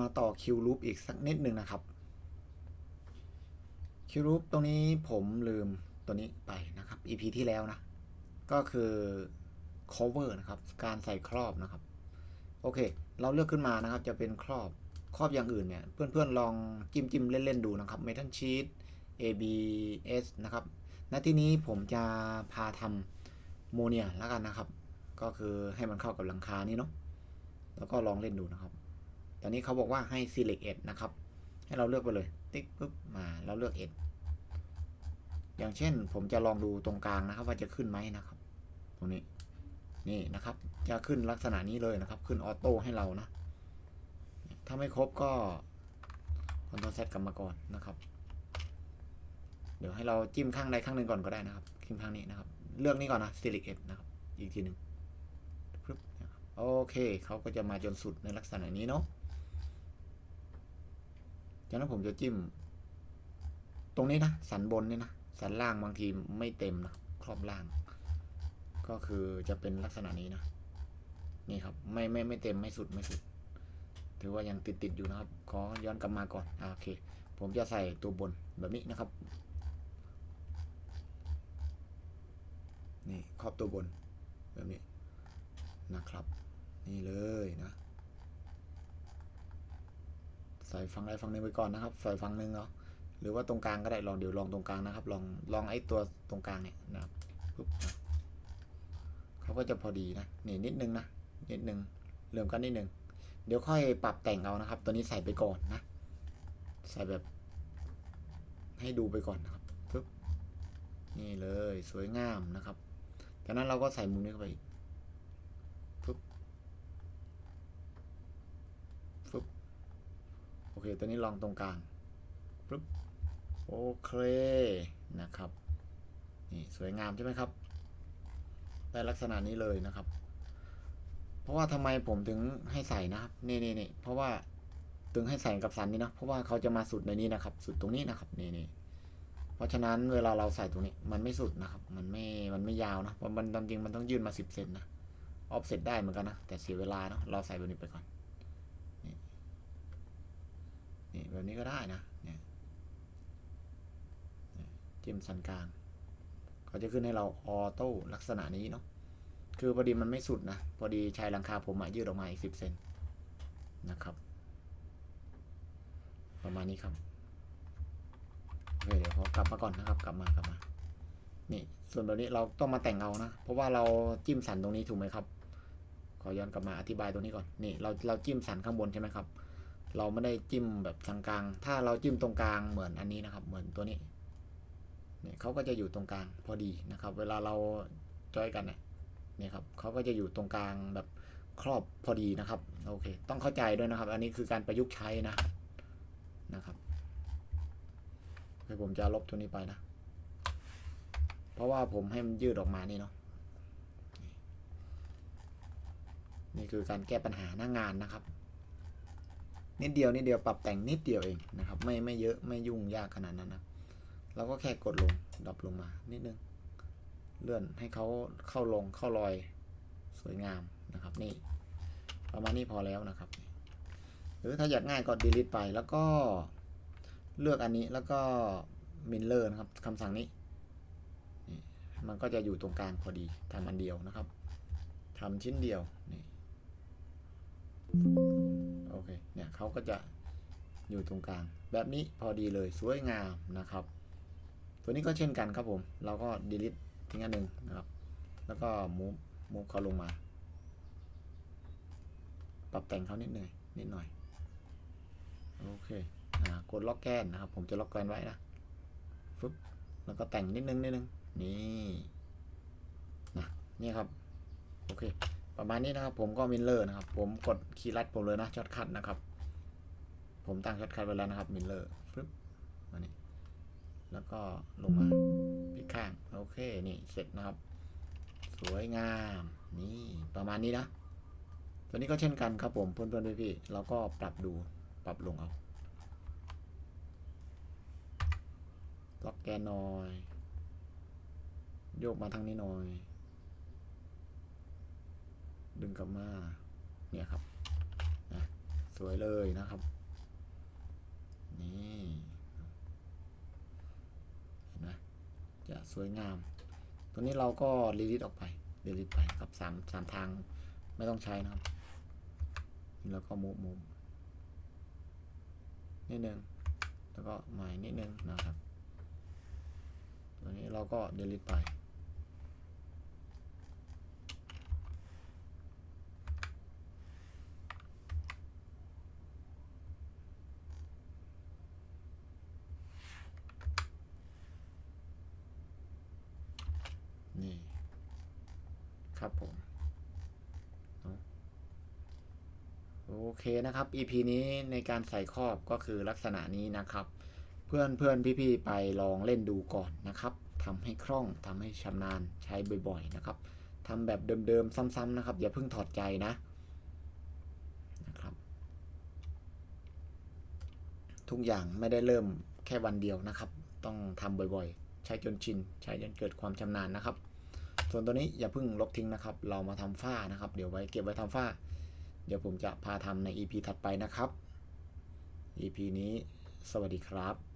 มาต่อคิวลูปอีกสักนิดหนึ่งนะครับคิวลูปตรงนี้ผมลืมตัวนี้ไปนะครับ EP ที่แล้วนะ ก็คือ cover นะครับ การใส่ครอบนะครับ โอเค เราเลือกขึ้นมานะครับ จะเป็นครอบ ครอบอย่างอื่นเนี่ย เพื่อนๆลองจิ้มจิ้มเล่น ๆ ดูนะครับ Metal Sheet ABS นะครับณที่นี้ผมจะพาทำโมเนียแล้วกันนะครับ ก็คือให้มันเข้ากับหลังคานี้เนาะ แล้วก็ลองเล่นดูนะครับ ตอนนี้เขาบอกว่าให้ select edge นะครับ ให้เราเลือกไปเลย ติ๊กปุ๊บมาแล้วเลือก edge อย่างเช่นผมจะลองดูตรงกลางนะครับ ว่าจะขึ้นไหมนะครับ ตรงนี้นี่นะครับ จะขึ้นลักษณะนี้เลยนะครับ ขึ้นออโต้ให้เรานะ ถ้าไม่ครบก็ Ctrl Z กลับมาก่อนนะครับ เดี๋ยวให้เราจิ้มข้างใดข้างหนึ่งก่อนก็ได้นะครับจิ้มข้างนี้นะครับ เลือกนี้ก่อนนะ select edge นะครับ อีกทีหนึ่งปึ๊บโอเค เขาก็จะมาจนสุดในลักษณะนี้เนาะ จากนั้นผมจะจิ้ม ตรงนี้นะ สันบนนี่นะ สันล่างบางทีไม่เต็มนะครอบล่าง ก็คือจะเป็นลักษณะนี้นะ นี่ครับ ไม่ไม่ไม่เต็มไม่สุดไม่สุด ถือว่ายังติดติดอยู่นะครับ ขอย้อนกลับมาก่อนอโอเค ผมจะใส่ตัวบนแบบนี้นะครับ นี่ครอบตัวบนแบบนี้นะครับ นี่เลยนะ ใส่ฝั่งใดฝั่งหนึ่งไปก่อนนะครับ ใส่ฝั่งหนึ่งเนาะหรือว่าตรงกลางก็ได้ลองเดี๋ยวลองตรงกลางนะครับ ลองลองไอ้ตัวตรงกลางเนี่ยนะครับปุ๊บนะเขาก็จะพอดีนะนี่นิดนึงนะนิดนึงเริ่อมกันนิดนึงเดี๋ยวค่อยปรับแต่งเอานะครับ ตัวนี้ใส่ไปก่อนนะ ใส่แบบ ให้ดูไปก่อนนะครับปุ๊บนี่เลยสวยงามนะครับจากนั้นเราก็ใส่มุมนี้เข้าไปอีกปุ๊บปุ๊บ โอเค ตัวนี้ลองตรงกลางปึ๊บโอเคนะครับ นี่สวยงามใช่ไหมครับ ได้ลักษณะนี้เลยนะครับ เพราะว่าทำไมผมถึงให้ใส่นะครับนี่นี่นี่เพราะว่าถึงให้ใส่กับสันนี้นะเพราะว่าเขาจะมาสุดในนี้นะครับ สุดตรงนี้นะครับนี่นี่เพราะฉะนั้นเวลาเราใส่ตรงนี้มันไม่สุดนะครับ มันไม่มันไม่ยาวนะมันมันตามจริงมันต้องยื่นมาสิบเซนนะออฟเซตได้เหมือนกันนะแต่เสียเวลาเนาะเราใส่แบบนี้ไปก่อน นี่แบบนี้ก็ได้นะเนี่ยจิ้มสันกลางเขาจะขึ้นให้เราออโต้ลักษณะนี้เนาะคือพอดีมันไม่สุดนะ พอดีชายหลังคาผมอะยืดออกมาอีกสิบเซนนะครับ ประมาณนี้ครับโอเคเดี๋ยวขอกลับมาก่อนนะครับ กลับมากลับมา นี่ส่วนแบบนี้เราต้องมาแต่งเอานะ เพราะว่าเราจิ้มสันตรงนี้ถูกไหมครับ ขอย้อนกลับมาอธิบายตรงนี้ก่อน นี่เราเราจิ้มสันข้างบนใช่ไหมครับ เราไม่ได้จิ้มแบบกลางๆถ้าเราจิ้มตรงกลางเหมือนอันนี้นะครับ เหมือนตัวนี้เนี่ยเขาก็จะอยู่ตรงกลางพอดีนะครับ เวลาเราจอยกันเนี่ยเนี่ยครับเขาก็จะอยู่ตรงกลางแบบครอบพอดีนะครับโอเค ต้องเข้าใจด้วยนะครับ อันนี้คือการประยุกต์ใช้นะนะครับเดี๋ยวผมจะลบตัวนี้ไปนะ เพราะว่าผมให้มันยืดออกมานี่เนาะนี่คือการแก้ปัญหาหน้างานนะครับ นิดเดียวนิดเดียวปรับแต่งนิดเดียวเองนะครับ ไม่ไม่เยอะไม่ยุ่งยากขนาดนั้นนะเราก็แค่กดลงดรอปลงมานิดนึง เลื่อนให้เขาเข้าลงเข้ารอยสวยงามนะครับนี่ประมาณนี้พอแล้วนะครับ หรือถ้าอยากง่ายก็ delete ไปแล้วก็เลือกอันนี้แล้วก็ mirror นะครับคำสั่งนี้นี่มันก็จะอยู่ตรงกลางพอดีทำอันเดียวนะครับทำชิ้นเดียวนี่ เขาก็จะอยู่ตรงกลาง แบบนี้พอดีเลยสวยงามนะครับ ตัวนี้ก็เช่นกันครับผม เราก็ delete ทิ้งอันหนึ่งนะครับ แล้วก็ move move เขาลงมา ปรับแต่งเขานิดหน่อยนิดหน่อยโอเคอ่ากดล็อกแกนนะครับ ผมจะล็อกแกนไว้นะฟึบแล้วก็แต่งนิดนึงนิดนึงนี่นะนี่ครับโอเค ประมาณนี้นะครับผมก็มิลเลอร์นะครับ ผมกดคีย์ลัดผมเลยนะช็อตคัทนะครับ ผมตั้งช็อตคัทไว้แล้วนะครับมิลเลอร์ปึ๊บมานี่แล้วก็ลงมาพลิกข้าง โอเค นี่ เสร็จนะครับ สวยงาม นี่ประมาณนี้นะ ตัวนี้ก็เช่นกันครับผมเพื่อนๆพี่ๆเราก็ปรับดูปรับลงเอาล็อกแกนหน่อย โยกมาทางนี้หน่อย ดึงกลับมา เนี่ยครับ สวยเลยนะครับ นี่เห็นไหมจะสวยงาม ตัวนี้เราก็รีลิตออกไปเดลิตไปครับสามสามทางไม่ต้องใช้นะครับ แล้วก็มุมมุมนิดนึงแล้วก็หมายนิดนึงนะครับ ตัวนี้เราก็เดลิตไป นี่ ครับผมโอเคนะครับ EP นี้ในการใส่ครอบก็คือลักษณะนี้นะครับ เพื่อนเพื่อนพี่ๆไปลองเล่นดูก่อนนะครับทำให้คล่องทำให้ชำนาญใช้บ่อยๆนะครับทำแบบเดิมๆซ้ำๆนะครับ อย่าเพิ่งถอดใจนะนะครับ ทุกอย่างไม่ได้เริ่มแค่วันเดียวนะครับ ต้องทำบ่อยๆ ใช้จนชิน ใช้จนเกิดความชำนาญนะครับ ส่วนตัวนี้อย่าเพิ่งลบทิ้งนะครับ เรามาทำฝ้านะครับ เดี๋ยวไว้เก็บไว้ทำฝ้า เดี๋ยวผมจะพาทำใน EP ถัดไปนะครับ EP นี้สวัสดีครับ